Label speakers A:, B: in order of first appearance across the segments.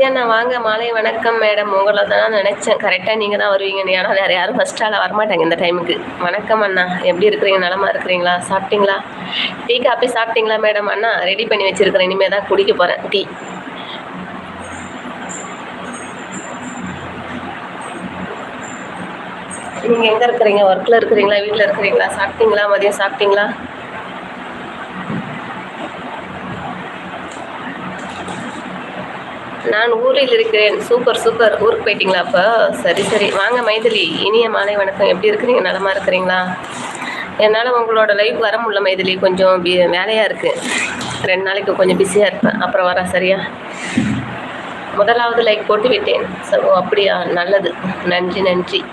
A: வாங்க மாலை வணக்கம் மேடம். உங்களை தான் நினச்சேன். கரெக்டாக நீங்கள் தான் வருவீங்கன்னு ஆனால் வேறு யாரும் ஃபஸ்ட் ஆளாக வரமாட்டாங்க இந்த டைமுக்கு வணக்கம் அண்ணா. எப்படி இருக்கிறீங்க? நலமா இருக்கிறீங்களா? சாப்பிட்டீங்களா? டீ காப்பி சாப்பிட்டீங்களா மேடம்? அண்ணா ரெடி பண்ணி வச்சுருக்கிறேன். இனிமேல் தான் குடிக்க போகிறேன் டீ நீங்கள் எங்கே இருக்கிறீங்க? ஒர்க்கில் இருக்கிறீங்களா? வீட்டில் இருக்கிறீங்களா? சாப்பிட்டீங்களா? மதியம் சாப்பிட்டீங்களா? நான் ஊரில் இருக்கிறேன். Super super. ஊருக்கு போயிட்டீங்களா அப்போ? சரி சரி. வாங்க மைதிலி. இனிய மாலை வணக்கம். எப்படி இருக்கிறீங்க? நலமா இருக்கிறீங்களா? என்னால் உங்களோட லைஃப் வர முடியல மைதிலி. கொஞ்சம் பி வேலையாக இருக்குது ரெண்டு நாளைக்கு கொஞ்சம் பிஸியாக இருப்பேன். அப்புறம் வரேன் சரியா? முதலாவது லைக் போட்டு விட்டேன். ஸோ அப்படியா? நல்லது. நன்றி நன்றி.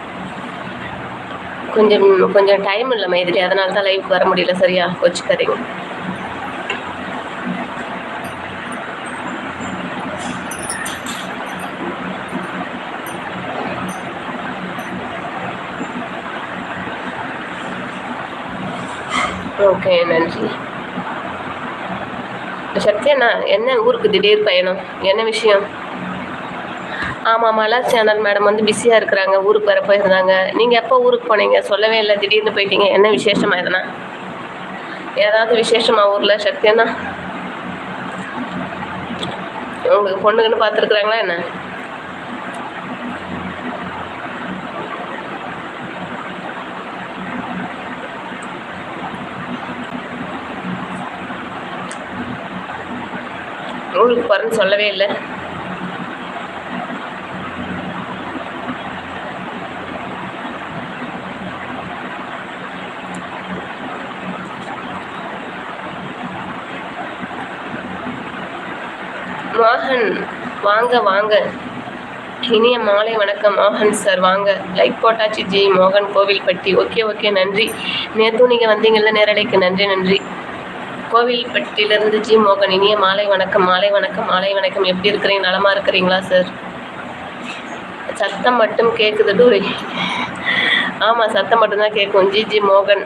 A: கொஞ்சம் கொஞ்சம் டைம் இல்லை மைதிலி. அதனால தான் லைஃப் வர முடியல சரியா? கொச்சுக்காதீங்க ஓகே நன்றி. சக்தி அண்ணா என்ன ஊருக்கு திடீர் பயணம்? என்ன விஷயம்? ஆமாம் மலர் சேனல் மேடம் வந்து பிஸியாக இருக்கிறாங்க ஊருக்கு வர போயிருந்தாங்க. நீங்கள் எப்போ ஊருக்கு போனீங்க? சொல்லவே இல்லை திடீர்னு போயிட்டீங்க. என்ன விசேஷமா எதனா? ஏதாவது விசேஷமா ஊரில் சக்தி அண்ணா உங்களுக்கு பொண்ணுக்குன்னு பார்த்துருக்குறாங்களா என்ன? ஊருக்கு போகிறேன்னு சொல்லவே இல்லை. மோகன் வாங்க வாங்க. இனிய மாலை வணக்கம் மோகன் சார் வாங்க. லைக் போட்டாச்சு ஜி மோகன் கோவில்பட்டி. ஓகே ஓகே நன்றி. நேற்று நீங்கள் வந்தீங்கல்ல நேரலைக்கு நன்றி நன்றி. கோவில்பட்டியிலிருந்து ஜி மோகன் இனிய மாலை வணக்கம் மாலை வணக்கம் மாலை வணக்கம். எப்படி இருக்கிறீங்க? நலமா இருக்கிறீங்களா சார் சத்தம் மட்டும் கேட்குது டூரி. ஆமாம் சத்தம் மட்டும்தான் கேட்கும் ஜி ஜி மோகன்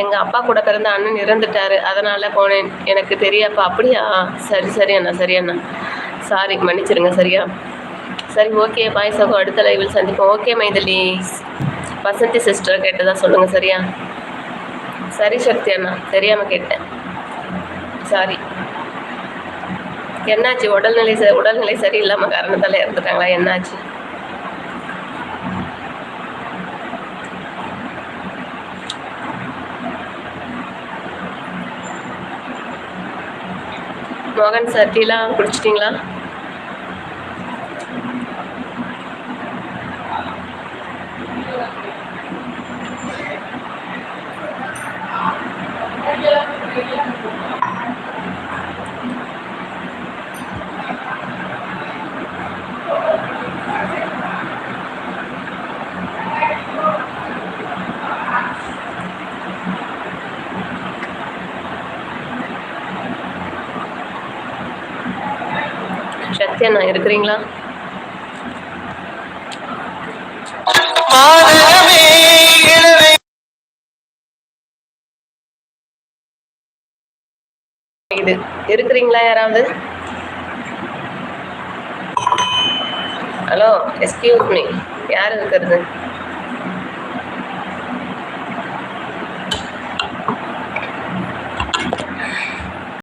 A: எங்கள் அப்பா கூட பிறந்த அண்ணன் இறந்துட்டாரு. அதனால் போனேன். எனக்கு தெரியாப்பா. அப்படியா? சரி சரி அண்ணா சரி அண்ணா. சாரி மன்னிச்சிருங்க சரியா? சரி ஓகே பாய் சகோ அடுத்த லைவில் சந்திப்போம். ஓகே மைதிலி. வசந்தி சிஸ்டர் கேட்டதா சொல்லுங்கள் சரியா? சரி சக்தி அண்ணா. தெரியாமல் கேட்டேன். சாரி. என்னாச்சு? உடல்நிலை உடல்நிலை சரியில்லாமல் காரணத்தால் இறந்துட்டாங்களா? என்னாச்சு? மோகன் சார் டீலாம் குடிச்சிட்டிங்களா? சக்தி இருக்கிறீங்களா இது. இருக்கிறீங்களா யாராவது? ஹலோ எஸ்கியூஸ் மீ யார் இருக்கிறது?